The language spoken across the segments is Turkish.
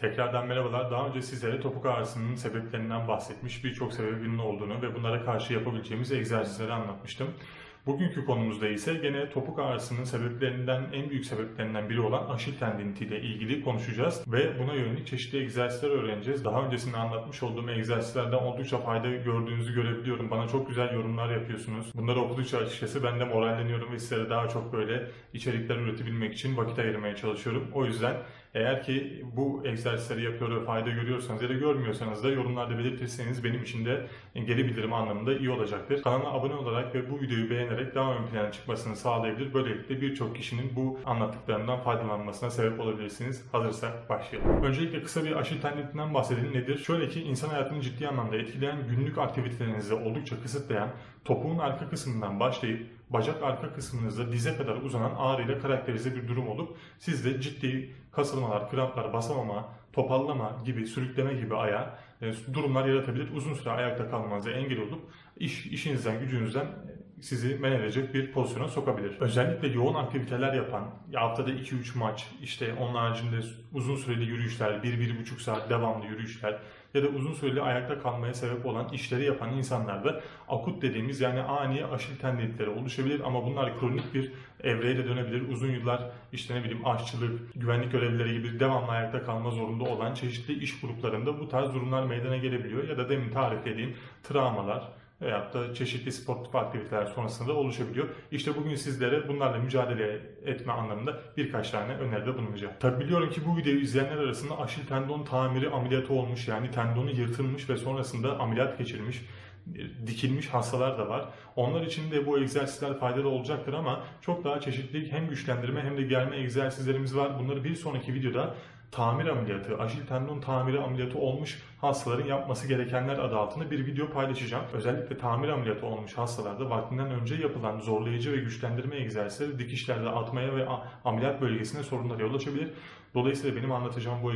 Tekrardan merhabalar. Daha önce sizlere topuk ağrısının sebeplerinden bahsetmiş, birçok sebebinin olduğunu ve bunlara karşı yapabileceğimiz egzersizleri anlatmıştım. Bugünkü konumuzda ise gene topuk ağrısının sebeplerinden, en büyük sebeplerinden biri olan aşil tendiniti ile ilgili konuşacağız ve buna yönelik çeşitli egzersizler öğreneceğiz. Daha öncesinde anlatmış olduğum egzersizlerden oldukça fayda gördüğünüzü görebiliyorum. Bana çok güzel yorumlar yapıyorsunuz. Bunları okudukça açıkçası ben de moralleniyorum ve sizlere daha çok böyle içerikler üretebilmek için vakit ayırmaya çalışıyorum. O yüzden eğer ki bu egzersizleri yapıyor ve fayda görüyorsanız ya da görmüyorsanız da yorumlarda belirtirseniz benim için de geri bildirim anlamında iyi olacaktır. Kanala abone olarak ve bu videoyu beğenerek daha ön plana çıkmasını sağlayabilir. Böylelikle birçok kişinin bu anlattıklarımdan faydalanmasına sebep olabilirsiniz. Hazırsak başlayalım. Öncelikle kısa bir aşil tendinitinden bahsedelim. Nedir? Şöyle ki insan hayatını ciddi anlamda etkileyen günlük aktivitelerinizi oldukça kısıtlayan topuğun arka kısmından başlayıp bacak arka kısmınızda dize kadar uzanan ağrıyla karakterize bir durum olup sizde ciddi kasılmalar, kramplar, basamama, topallama gibi, sürükleme gibi aya e, durumlar yaratabilir. Uzun süre ayakta kalmanıza engel olup iş, işinizden, gücünüzden sizi men edecek bir pozisyona sokabilir. Özellikle yoğun aktiviteler yapan, ya haftada 2-3 maç, işte onun haricinde uzun süreli yürüyüşler, 1-1,5 saat devamlı yürüyüşler ya da uzun süreli ayakta kalmaya sebep olan işleri yapan insanlarda akut dediğimiz yani ani aşil tendinitleri oluşabilir ama bunlar kronik bir evreye de dönebilir. Uzun yıllar işte ne bileyim aşçılık, güvenlik görevlileri gibi devamlı ayakta kalma zorunda olan çeşitli iş gruplarında bu tarz durumlar meydana gelebiliyor ya da demin tariflediğim travmalar, veyahut da çeşitli sportif aktiviteler sonrasında oluşabiliyor. İşte bugün sizlere bunlarla mücadele etme anlamında birkaç tane öneride bulunacağım. Tabi biliyorum ki bu videoyu izleyenler arasında aşil tendon tamiri ameliyatı olmuş yani tendonu yırtılmış ve sonrasında ameliyat geçirmiş dikilmiş hastalar da var. Onlar için de bu egzersizler faydalı olacaktır ama çok daha çeşitli hem güçlendirme hem de germe egzersizlerimiz var. Bunları bir sonraki videoda tamir ameliyatı, aşil tendon tamiri ameliyatı olmuş hastaların yapması gerekenler adı altında bir video paylaşacağım. Özellikle tamir ameliyatı olmuş hastalarda vaktinden önce yapılan zorlayıcı ve güçlendirme egzersizleri dikişlerde atmaya ve ameliyat bölgesine sorunlara yol açabilir. Dolayısıyla benim anlatacağım bu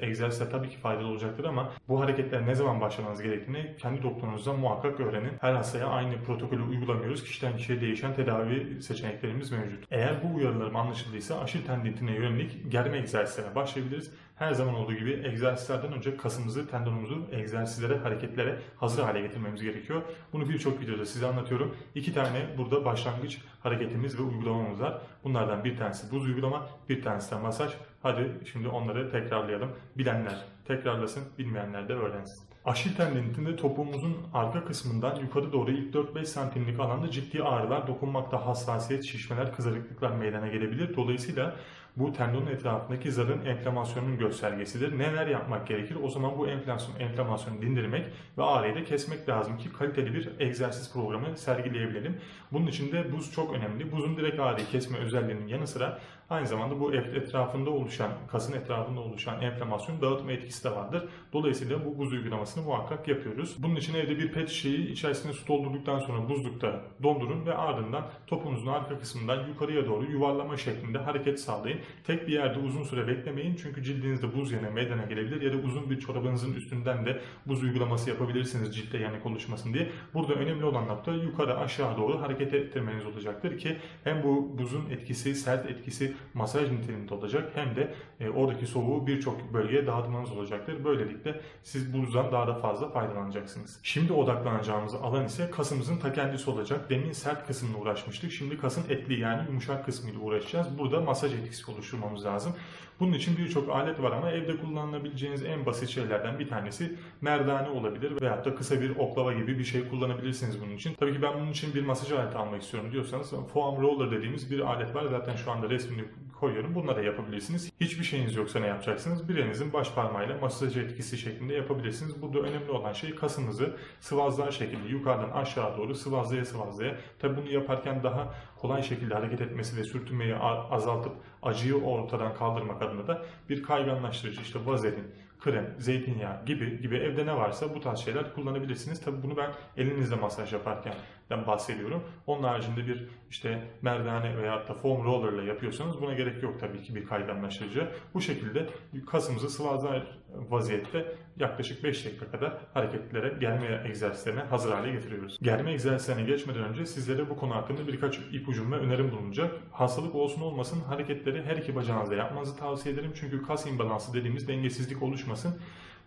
egzersizler tabii ki faydalı olacaktır ama bu hareketler ne zaman başlamanız gerektiğini kendi doktorunuzdan muhakkak öğrenin. Her hastaya aynı protokolü uygulamıyoruz. Kişiden kişiye değişen tedavi seçeneklerimiz mevcut. Eğer bu uyarılarım anlaşıldıysa aşil tendinitine yönelik germe egzersizlerine başlayabiliriz. Her zaman olduğu gibi egzersizlerden önce kasımızı, tendonumuzu egzersizlere, hareketlere hazır hale getirmemiz gerekiyor. Bunu birçok videoda size anlatıyorum. İki tane burada başlangıç hareketimiz ve uygulamamız var. Bunlardan bir tanesi buz uygulama, bir tanesi de masaj. Hadi şimdi onları tekrarlayalım. Bilenler tekrarlasın, bilmeyenler de öğrensin. Aşil tendinitinde topuğumuzun arka kısmından yukarı doğru ilk 4-5 santimlik alanda ciddi ağrılar, dokunmakta hassasiyet, şişmeler, kızarıklıklar meydana gelebilir. Dolayısıyla bu tendonun etrafındaki zarın enflamasyonunun göstergesidir. Neler yapmak gerekir? O zaman bu enflasyon, enflamasyonu dindirmek ve ağrıyı da kesmek lazım ki kaliteli bir egzersiz programı sergileyebilelim. Bunun için de buz çok önemli. Buzun direkt ağrıyı kesme özelliğinin yanı sıra aynı zamanda bu etrafında oluşan, kasın etrafında oluşan enflamasyon dağıtma etkisi de vardır. Dolayısıyla bu buz uygulamasını muhakkak yapıyoruz. Bunun için evde bir pet şişeyi içerisine su doldurduktan sonra buzlukta dondurun ve ardından topunuzun arka kısmından yukarıya doğru yuvarlama şeklinde hareket sağlayın. Tek bir yerde uzun süre beklemeyin çünkü cildinizde buz yanığı meydana gelebilir ya da uzun bir çorabınızın üstünden de buz uygulaması yapabilirsiniz ciltte yanık oluşmasın diye. Burada önemli olan nokta yukarı aşağı doğru hareket ettirmeniz olacaktır ki hem bu buzun etkisi, sert etkisi masaj niteliğinde olacak hem de e, oradaki soğuğu birçok bölgeye dağıtmanız olacaktır. Böylelikle siz buzdan daha da fazla faydalanacaksınız. Şimdi odaklanacağımız alan ise kasımızın ta kendisi olacak. Demin sert kısmına uğraşmıştık. Şimdi kasın etli yani yumuşak kısmıyla uğraşacağız. Burada masaj etkisi oluşturmamız lazım. Bunun için birçok alet var ama evde kullanılabileceğiniz en basit şeylerden bir tanesi merdane olabilir veyahut da kısa bir oklava gibi bir şey kullanabilirsiniz bunun için. Tabii ki ben bunun için bir masaj aleti almak istiyorum diyorsanız foam roller dediğimiz bir alet var. Zaten şu anda resmini koyuyorum. Bununla da yapabilirsiniz. Hiçbir şeyiniz yoksa ne yapacaksınız? Bir elinizin baş parmağıyla masaj etkisi şeklinde yapabilirsiniz. Burada önemli olan şey kasınızı sıvazlar şekilde yukarıdan aşağı doğru sıvazlaya sıvazlaya. Tabi bunu yaparken daha kolay şekilde hareket etmesi ve sürtünmeyi azaltıp acıyı ortadan kaldırmak adına da bir kayganlaştırıcı işte vazelin, krem, zeytinyağı gibi gibi evde ne varsa bu tarz şeyler kullanabilirsiniz. Tabi bunu ben elinizle masaj yaparken bahsediyorum. Onun haricinde bir işte merdane veya da foam roller ile yapıyorsanız buna gerek yok tabii ki bir kayganlaştırıcı. Bu şekilde kasımızı sıvazlar vaziyette yaklaşık 5 dakika kadar hareketlere, germe egzersizlerine hazır hale getiriyoruz. Germe egzersizlerine geçmeden önce sizlere bu konu hakkında birkaç ipucum ve önerim bulunacak. Hastalık olsun olmasın hareketleri her iki bacağınızda yapmanızı tavsiye ederim. Çünkü kas imbalansı dediğimiz dengesizlik oluşmasın.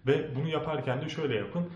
Ve bunu yaparken de şöyle yapın.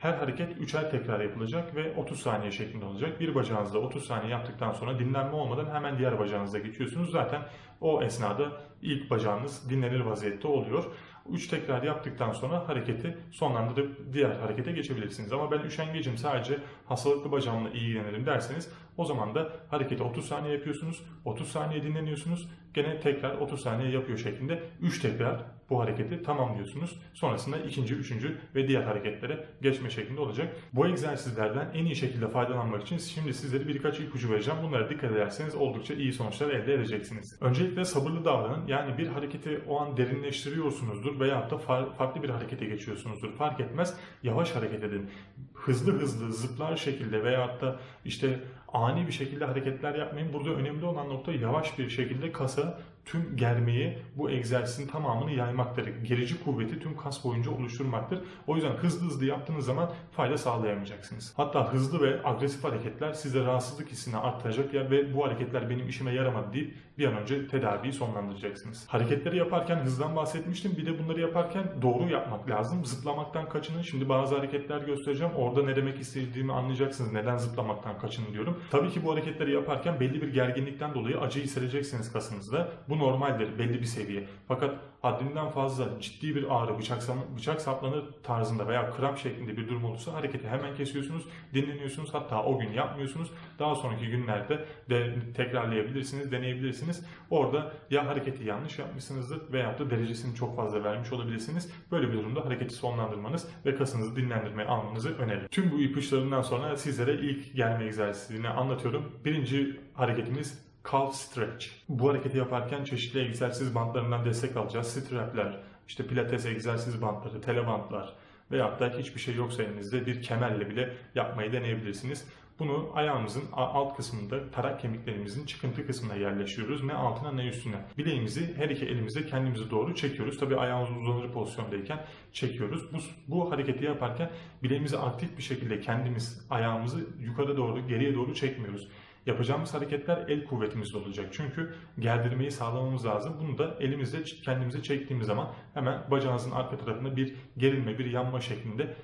Her hareket üçer tekrar yapılacak ve 30 saniye şeklinde olacak. Bir bacağınızda 30 saniye yaptıktan sonra dinlenme olmadan hemen diğer bacağınıza geçiyorsunuz. Zaten o esnada ilk bacağınız dinlenir vaziyette oluyor. 3 tekrar yaptıktan sonra hareketi sonlandırıp diğer harekete geçebilirsiniz. Ama ben üşengecim sadece hastalıklı bacağımla ilgilenirim derseniz o zaman da hareketi 30 saniye yapıyorsunuz. 30 saniye dinleniyorsunuz. Gene tekrar 30 saniye yapıyor şeklinde 3 tekrar bu hareketi tamamlıyorsunuz. Sonrasında ikinci, üçüncü ve diğer hareketlere geçme şeklinde olacak. Bu egzersizlerden en iyi şekilde faydalanmak için şimdi sizlere birkaç ipucu vereceğim. Bunlara dikkat ederseniz oldukça iyi sonuçlar elde edeceksiniz. Öncelikle sabırlı davranın. Yani bir hareketi o an derinleştiriyorsunuzdur veyahut da far- farklı bir harekete geçiyorsunuzdur. Fark etmez. Yavaş hareket edin. Hızlı hızlı zıplar şekilde veyahut da işte ani bir şekilde hareketler yapmayın. Burada önemli olan nokta yavaş bir şekilde kasa tüm germeyi bu egzersizin tamamını yaymaktır. Gerici kuvveti tüm kas boyunca oluşturmaktır. O yüzden hızlı hızlı yaptığınız zaman fayda sağlayamayacaksınız. Hatta hızlı ve agresif hareketler size rahatsızlık hissini arttıracak ya ve bu hareketler benim işime yaramadı deyip bir an önce tedaviyi sonlandıracaksınız. Hareketleri yaparken hızdan bahsetmiştim. Bir de bunları yaparken doğru yapmak lazım. Zıplamaktan kaçının. Şimdi bazı hareketler göstereceğim. Orada ne demek istediğimi anlayacaksınız. Neden zıplamaktan kaçının diyorum. Tabii ki bu hareketleri yaparken belli bir gerginlikten dolayı acı hissedeceksiniz kasınızda. Bu normaldir belli bir seviye. Fakat haddinden fazla ciddi bir ağrı, bıçak, bıçak saplanır tarzında veya kramp şeklinde bir durum olursa hareketi hemen kesiyorsunuz, dinleniyorsunuz. Hatta o gün yapmıyorsunuz. Daha sonraki günlerde de tekrarlayabilirsiniz, deneyebilirsiniz. Orada ya hareketi yanlış yapmışsınızdır veya da derecesini çok fazla vermiş olabilirsiniz. Böyle bir durumda hareketi sonlandırmanız ve kasınızı dinlendirmeye almanızı öneririm. Tüm bu ipuçlarından sonra sizlere ilk germe egzersizini anlatıyorum. Birinci hareketimiz Calf stretch. Bu hareketi yaparken çeşitli egzersiz bantlarından destek alacağız. Strapler, işte pilates egzersiz bantları, telebantlar veyahut da hiçbir şey yoksa elinizde bir kemerle bile yapmayı deneyebilirsiniz. Bunu ayağımızın alt kısmında tarak kemiklerimizin çıkıntı kısmına yerleştiriyoruz. Ne altına ne üstüne. Bileğimizi her iki elimizle kendimize doğru çekiyoruz. Tabi ayağımız uzanır pozisyondayken çekiyoruz. Bu, bu hareketi yaparken bileğimizi aktif bir şekilde kendimiz ayağımızı yukarı doğru geriye doğru çekmiyoruz. Yapacağımız hareketler el kuvvetimizde olacak. Çünkü gerdirmeyi sağlamamız lazım. Bunu da elimizle kendimize çektiğimiz zaman hemen bacağınızın arka tarafında bir gerilme, bir yanma şeklinde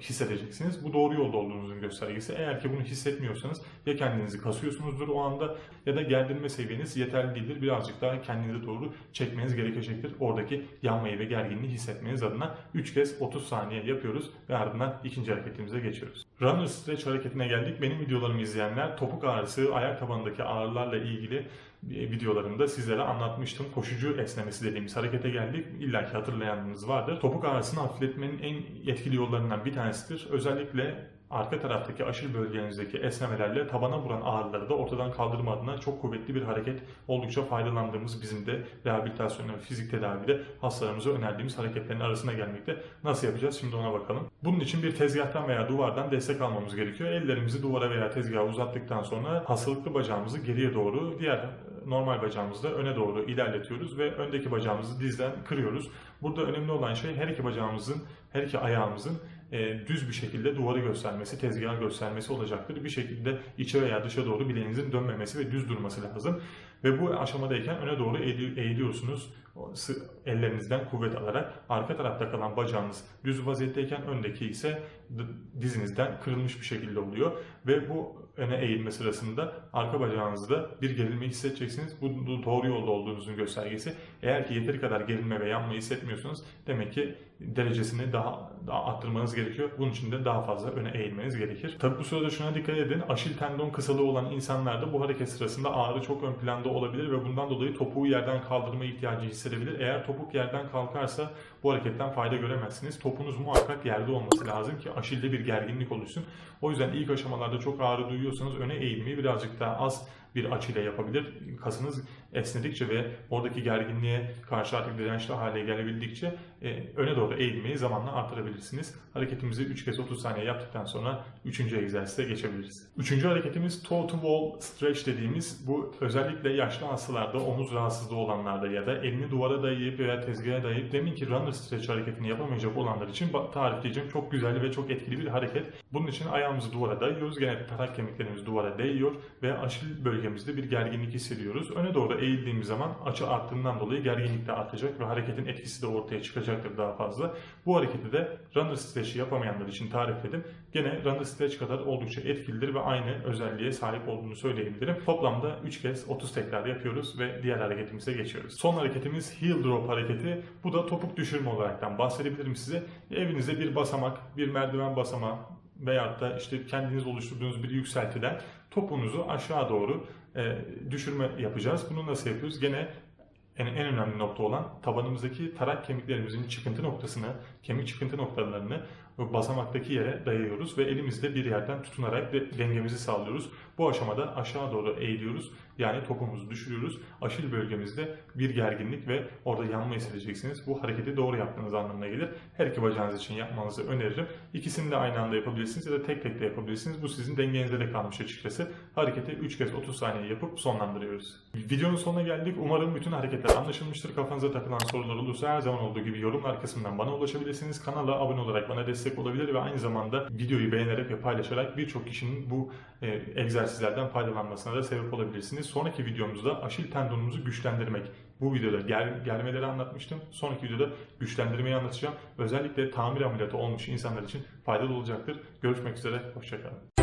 hissedeceksiniz. Bu doğru yolda olduğunuzun göstergesi. Eğer ki bunu hissetmiyorsanız ya kendinizi kasıyorsunuzdur o anda ya da gerdirme seviyeniz yeterli değildir. Birazcık daha kendinize doğru çekmeniz gerekecektir. Oradaki yanmayı ve gerginliği hissetmeniz adına 3 kez 30 saniye yapıyoruz ve ardından ikinci hareketimize geçiyoruz. Runner stretch hareketine geldik. Benim videolarımı izleyenler topuk ağrısı, ayak tabanındaki ağrılarla ilgili videolarımda sizlere anlatmıştım. Koşucu esnemesi dediğimiz harekete geldik. İlla ki hatırlayanınız vardır. Topuk ağrısını hafifletmenin en etkili yollarından bir tanesidir. Özellikle arka taraftaki aşil bölgenizdeki esnemelerle tabana vuran ağrıları da ortadan kaldırma adına çok kuvvetli bir hareket. Oldukça faydalandığımız bizim de rehabilitasyon ve fizik tedavide hastalarımıza önerdiğimiz hareketlerin arasına gelmekte. Nasıl yapacağız şimdi ona bakalım. Bunun için bir tezgahtan veya duvardan destek almamız gerekiyor. Ellerimizi duvara veya tezgaha uzattıktan sonra hastalıklı bacağımızı geriye doğru diğer normal bacağımızı da öne doğru ilerletiyoruz ve öndeki bacağımızı dizden kırıyoruz. Burada önemli olan şey her iki bacağımızın, her iki ayağımızın e, düz bir şekilde duvarı göstermesi, tezgahı göstermesi olacaktır. Bir şekilde içe veya dışa doğru bileğinizin dönmemesi ve düz durması lazım. Ve bu aşamadayken öne doğru eğili- eğiliyorsunuz. Ellerinizden kuvvet alarak arka tarafta kalan bacağınız düz vaziyetteyken öndeki ise dizinizden kırılmış bir şekilde oluyor. Ve bu öne eğilme sırasında arka bacağınızda bir gerilme hissedeceksiniz. Bu doğru yolda olduğunuzun göstergesi. Eğer ki yeteri kadar gerilme ve yanma hissetmiyorsanız demek ki derecesini daha, daha arttırmanız gerekiyor. Bunun için de daha fazla öne eğilmeniz gerekir. Tabi bu sırada şuna dikkat edin. Aşil tendon kısalığı olan insanlarda bu hareket sırasında ağrı çok ön planda olabilir ve bundan dolayı topuğu yerden kaldırma ihtiyacı hissedebilir. Eğer topuk yerden kalkarsa bu hareketten fayda göremezsiniz. Topunuz muhakkak yerde olması lazım ki aşilde bir gerginlik oluşsun. O yüzden ilk aşamalarda çok ağrı duyuyorsanız öne eğilmeyi birazcık daha az bir açıyla yapabilir. Kasınız esnedikçe ve oradaki gerginliğe karşı artık dirençli hale gelebildikçe e, öne doğru eğilmeyi zamanla artırabilirsiniz. Hareketimizi 3 kez 30 saniye yaptıktan sonra 3. egzersize geçebiliriz. 3. hareketimiz toe to wall stretch dediğimiz bu özellikle yaşlı hastalarda, omuz rahatsızlığı olanlarda ya da elini duvara dayayıp veya tezgaha dayayıp deminki runner stretch hareketini yapamayacak olanlar için tarifleyeceğim çok güzel ve çok etkili bir hareket. Bunun için ayağımızı duvara dayıyoruz. Gene tarak kemiklerimiz duvara değiyor ve aşil bölgemizde bir gerginlik hissediyoruz. Öne doğru eğildiğimiz zaman açı arttığından dolayı gerginlik de artacak ve hareketin etkisi de ortaya çıkacaktır daha fazla. Bu hareketi de runner stretch'i yapamayanlar için tarifledim. Gene runner stretch kadar oldukça etkilidir ve aynı özelliğe sahip olduğunu söyleyebilirim. Toplamda 3 kez 30 tekrar yapıyoruz ve diğer hareketimize geçiyoruz. Son hareketimiz heel drop hareketi. Bu da topuk düşürme olaraktan bahsedebilirim size. Evinizde bir basamak, bir merdiven basamağı veyahut da işte kendiniz oluşturduğunuz bir yükseltiden topunuzu aşağı doğru e, düşürme yapacağız. Bunu nasıl yapıyoruz? Gene en, en önemli nokta olan tabanımızdaki tarak kemiklerimizin çıkıntı noktasını, kemik çıkıntı noktalarını basamaktaki yere dayıyoruz ve elimizde bir yerden tutunarak de dengemizi sağlıyoruz. Bu aşamada aşağı doğru eğiliyoruz. Yani topumuzu düşürüyoruz. Aşil bölgemizde bir gerginlik ve orada yanma hissedeceksiniz. Bu hareketi doğru yaptığınız anlamına gelir. Her iki bacağınız için yapmanızı öneririm. İkisini de aynı anda yapabilirsiniz ya da tek tek de yapabilirsiniz. Bu sizin dengenize de kalmış açıkçası. Hareketi 3 kez 30 saniye yapıp sonlandırıyoruz. Videonun sonuna geldik. Umarım bütün hareketler anlaşılmıştır. Kafanıza takılan sorular olursa her zaman olduğu gibi yorumlar kısmından bana ulaşabilirsiniz. Kanala abone olarak bana destek olabilir ve aynı zamanda videoyu beğenerek ve paylaşarak birçok kişinin bu e, egzersizlerden faydalanmasına da sebep olabilirsiniz. Sonraki videomuzda aşil tendonumuzu güçlendirmek. Bu videoda ger germeleri anlatmıştım. Sonraki videoda güçlendirmeyi anlatacağım. Özellikle tamir ameliyatı olmuş insanlar için faydalı olacaktır. Görüşmek üzere, hoşçakalın.